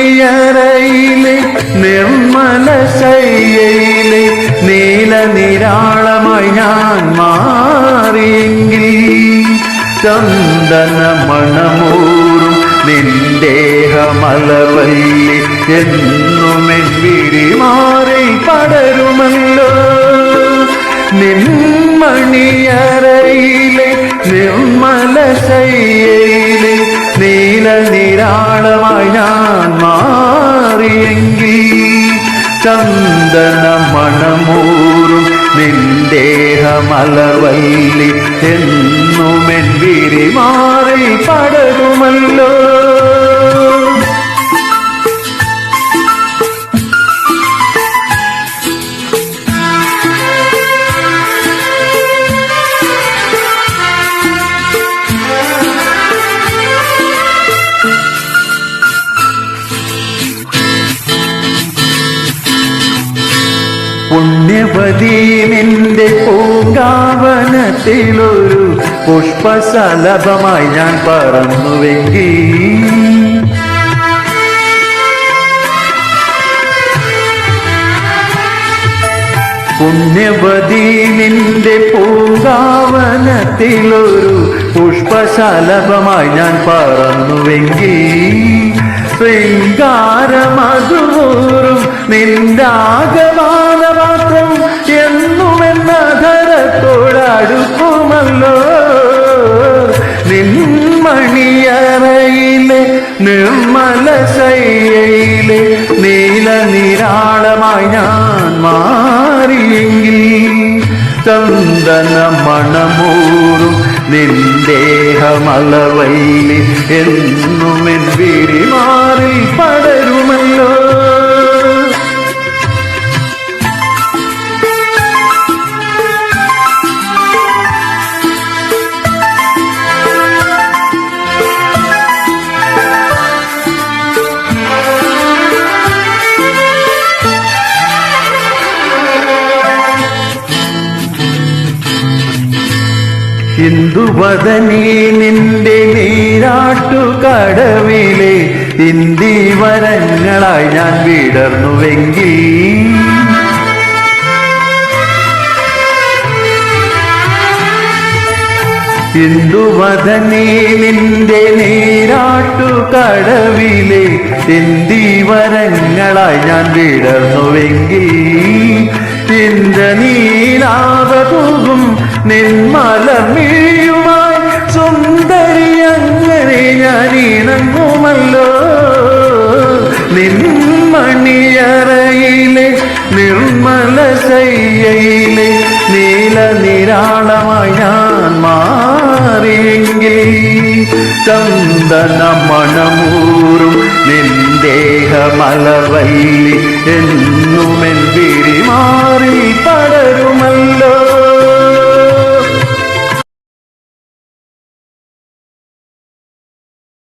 നിൻമണിയറയിലെ നിർമ്മല ശയ്യയിലെ നീല നിരാളമായി ഞാൻ മാറിയെങ്കിൽ ചന്ദന മണമൂറും നിന്ദേഹമലവല്ലി എന്നുമെൻ വിരിമാറി പടരുമല്ലോ. നിന്മണിയറയിലെ നിർമ്മല ശയ്യയിലെ നീല നിരാളമായി ഞാൻ മാറിയെങ്കിൽ ചന്ദന മണമൂറും നിന്ദേഹമലവല്ലി എന്നുമെൻ വിരിമാറി പടരുമല്ലോ. പുണ്യവതി നിന്റെ പൂങ്കാവനത്തിലൊരു പുഷ്പശലഭമായി ഞാൻ പറന്നുവെങ്കിൽ പുണ്യവതി നിന്റെ പൂങ്കാവനത്തിലൊരു പുഷ്പശലഭമായി ഞാൻ പറന്നുവെങ്കിൽ ശൃംഗാരമധുവൂറും നിന്റെ ധരത്തോടടുക്കുമല്ലോ നിൻമണിയറയിലെ നിർമ്മല ശയ്യയിലെ നീല നിരാളമായി ഞാൻ മാറിയെങ്കിൽ ചന്ദന മണമൂറും നിന്ദേഹമലവല്ലി എന്നുമെൻ വിരിമാറിൽ പടരുമല്ലോ. ഹിന്ദുവദനീ നിന്റെ നീരാട്ടു കടവിലെ ഇന്ദി വരങ്ങളായി ഞാൻ വിടർന്നുവെങ്കിൽ. ഹിന്ദുവദനീ നിന്റെ നീരാട്ടു കടവിലെ ഇന്ദി വരങ്ങളായി ഞാൻ വിടർന്നുവെങ്കിൽ നിന്മലമിഴിയുമായി സുന്ദരി അങ്ങനെ ഞാൻ ഇണങ്ങുമല്ലോ നിന്മണിയറയിലെ നിർമ്മല ശയ്യയിലെ നീല നിരാളമായി ഞാൻ മാറിയെങ്കിൽ ചന്ദന മണമൂറും നിന്ദേഹമലവല്ലി എന്നുമെൻ വിരി